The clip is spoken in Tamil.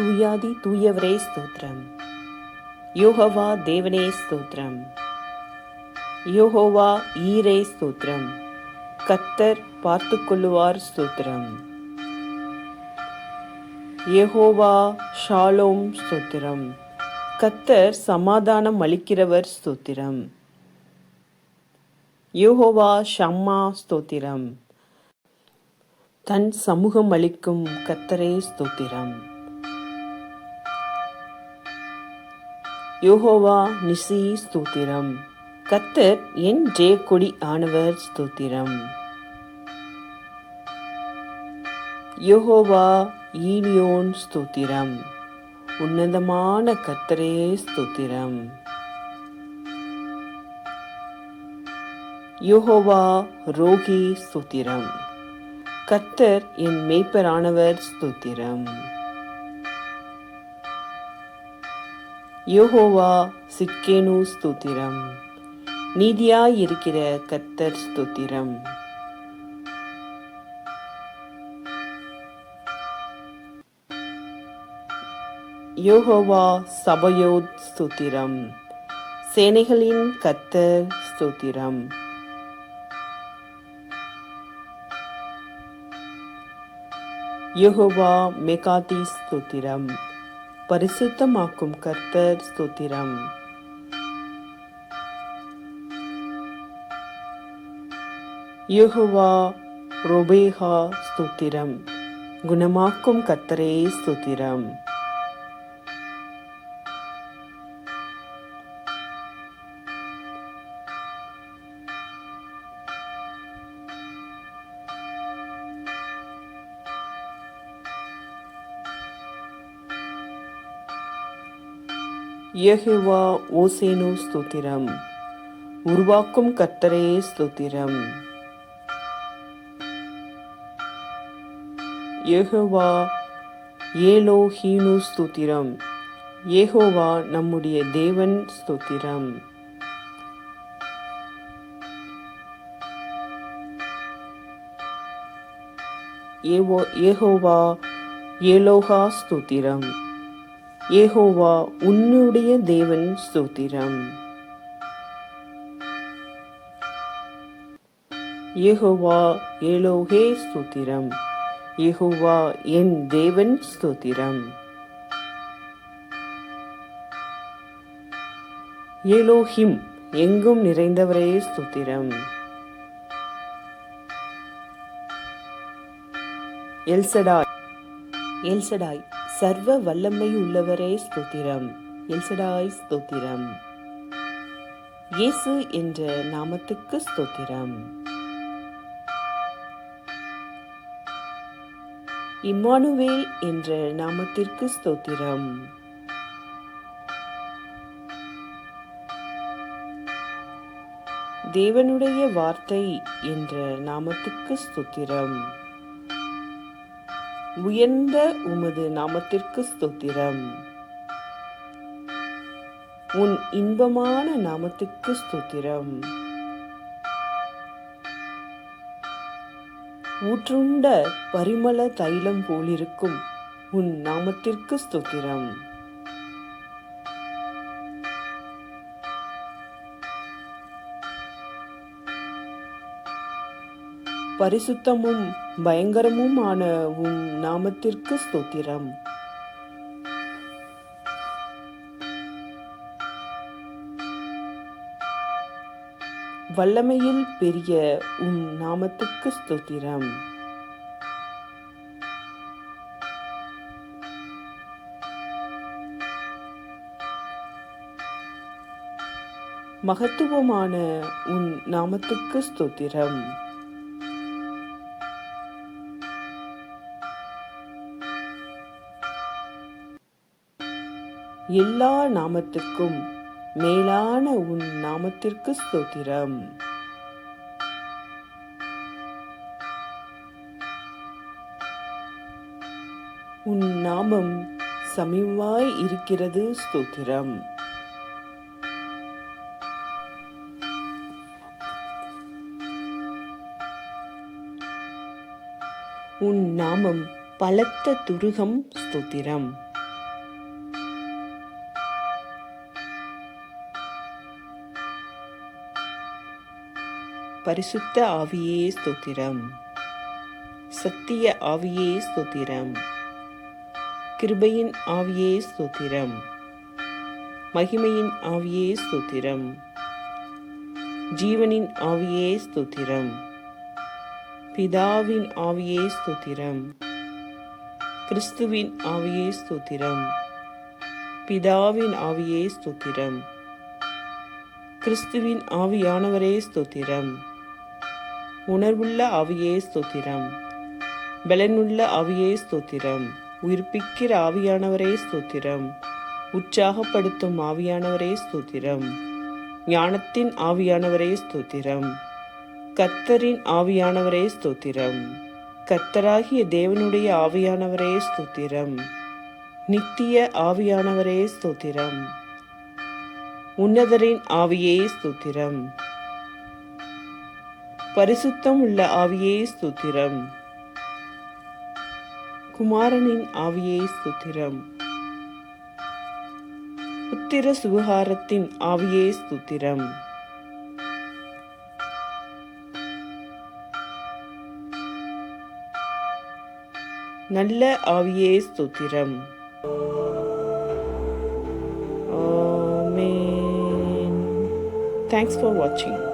தூயாதி தூயவரே ஸ்தோத்திரம். யோகவா தேவனே ஸ்தோத்திரம். யோகோவா ஈரே ஸ்தோத்திரம். கத்தர் பார்த்து கொள்ளுவார் ஸ்தோத்திரம். யெகோவா ஷாலோம் ஸ்தோத்திரம். கத்தர் சமாதானம் அளிக்கிறவர் ஸ்தோத்திரம். யோகோவா ஷம்மா ஸ்தோத்திரம். தன் சமூகம் அளிக்கும் கத்தரே ஸ்தோத்திரம். யோகோவா நிசி ஸ்தூத்திரம். கத்தர் என் ஜெய கொடி ஆனவர் ஸ்தூத்திரம். யோகோவா ஈலியோன் ஸ்தூத்திரம். உன்னதமான கத்தரே ஸ்தூத்திரம். யோகோவா ரோகி ஸ்தூத்திரம். கத்தர் என் மேய்ப்பரானவர் ஸ்தூத்திரம். யோகோவா சிக்கேனு ஸ்தோத்திரம். நீதியாயிருக்கிற கத்தர் ஸ்தோத்திரம். யோகோவா சபயோத் ஸ்தோத்திரம். சேனைகளின் கத்தர் ஸ்தோத்திரம். யோகோவா மெகாதி ஸ்தோத்திரம். பரிசுத்தமாக்கும் கர்த்தர் ஸ்தோத்திரம். யெகோவா ரொபேகா ஸ்தோத்திரம். குணமாக்கும் கத்தரே ஸ்தோத்திரம். யெகோவா ஓசேனு ஸ்தோத்திரம். உருவாக்கும் கர்த்தரே ஸ்தோத்திரம். யெகோவா ஏலோஹீனு ஸ்தோத்திரம். ஏகோவா நம்முடைய தேவன் ஸ்தோத்திரம். ஏவோ ஏகோவா ஏலோகா ஸ்தோத்திரம். ஏகோவா உன்னுடைய தேவன் ஸ்தோத்திரம். ஏகோவா ஏலோகே ஸ்தோத்திரம். ஏகோவா என் தேவன் ஸ்தோத்திரம். ஏலோஹிம் எங்கும் நிறைந்தவரே ஸ்தோத்திரம். El Shaddai. El Shaddai. சர்வ வல்லமை உள்ளவரே ஸ்தோத்திரம். எல்சடாய் ஸ்தோத்திரம். இயேசு என்ற நாமத்துக்கு ஸ்தோத்திரம். இம்மானுவேல் என்ற நாமத்திற்கு ஸ்தோத்திரம். தேவனுடைய வார்த்தை என்ற நாமத்துக்கு ஸ்தோத்திரம். உயர்ந்த உமது நாமத்திற்கு ஸ்தோத்திரம். உன் இன்பமான நாமத்துக்கு ஸ்தோத்திரம். ஊற்றுண்ட பரிமள தைலம் போலிருக்கும் உன் நாமத்திற்கு ஸ்தோத்திரம். பரிசுத்தமும் பயங்கரமுமான உம் நாமத்திற்கு ஸ்தோத்திரம். வல்லமையில் பெரிய உம் நாமத்துக்கு ஸ்தோத்திரம். மகத்துவமான உன் நாமத்துக்கு ஸ்தோத்திரம். எல்லா நாமத்துக்கும் மேலான உன் நாமத்திற்கு ஸ்தோத்திரம். உன் நாமம் சமிவாய் இருக்கிறது ஸ்தோத்திரம். உன் நாமம் பலத்த துருகம் ஸ்தோத்திரம். பரிசுத்த ஆவியே ஸ்தோத்திரம். சத்திய ஆவியே ஸ்தோத்திரம். கிருபையின் ஆவியே ஸ்தோத்திரம். மகிமையின் ஆவியே ஸ்தோத்திரம். ஜீவனின் ஆவியே ஸ்தோத்திரம். பிதாவின் ஆவியே ஸ்தோத்திரம். கிறிஸ்துவின் ஆவியே ஸ்தோத்திரம். பிதாவின் ஆவியே ஸ்தோத்திரம். கிறிஸ்துவின் ஆவியானவரே ஸ்தோத்திரம். உணர்வுள்ள ஆவியே ஸ்தோத்திரம். பலனுள்ள ஆவியே ஸ்தோத்திரம். உயிர்ப்பிக்கிற ஆவியானவரே ஸ்தோத்திரம். உற்சாகப்படுத்தும் ஆவியானவரே ஸ்தோத்திரம். ஞானத்தின் ஆவியானவரே ஸ்தோத்திரம். கத்தரின் ஆவியானவரே ஸ்தோத்திரம். கத்தராகிய தேவனுடைய ஆவியானவரே ஸ்தோத்திரம். நித்திய ஆவியானவரே ஸ்தோத்திரம். உன்னதரின் ஆவியே ஸ்தோத்திரம். பரிசுத்தம் உள்ள ஆவியே ஸ்தோத்திரம் குமாரனின் ஆவியே ஸ்தோத்திரம் புத்திர சுகாரத்தின் ஆவியே ஸ்தோத்திரம் நல்ல ஆவியே ஸ்தோத்திரம் ஆமென். Thanks for watching.